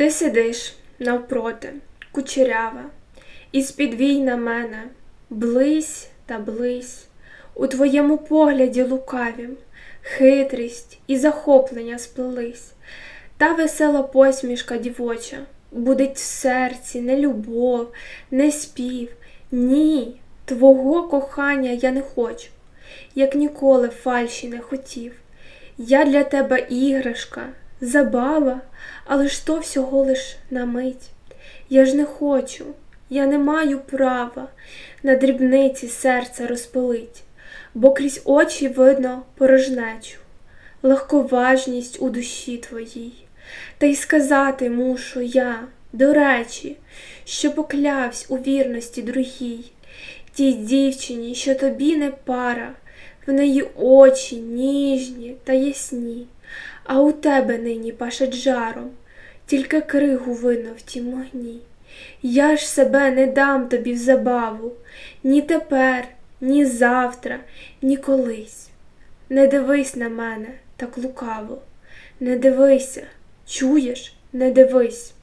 Ти сидиш навпроти, кучерява, і з-під на мене близь та близь, у твоєму погляді лукавім, хитрість і захоплення сплелись, та весела посмішка дівоча будить в серці не любов, не спів, ні, твого кохання я не хочу, як ніколи фальші не хотів. Я для тебе іграшка, забава, але ж то всього лиш на мить. Я ж не хочу, я не маю права на дрібниці серця розпилить, бо крізь очі видно порожнечу, легковажність у душі твоїй. Та й сказати мушу я, до речі, що поклявсь у вірності другій, тій дівчині, що тобі не пара, в неї очі ніжні та ясні, а у тебе нині пашать жаром, тільки кригу видно в тім огні. Я ж себе не дам тобі в забаву, ні тепер, ні завтра, ні колись. Не дивись на мене так лукаво, не дивися, чуєш, не дивись.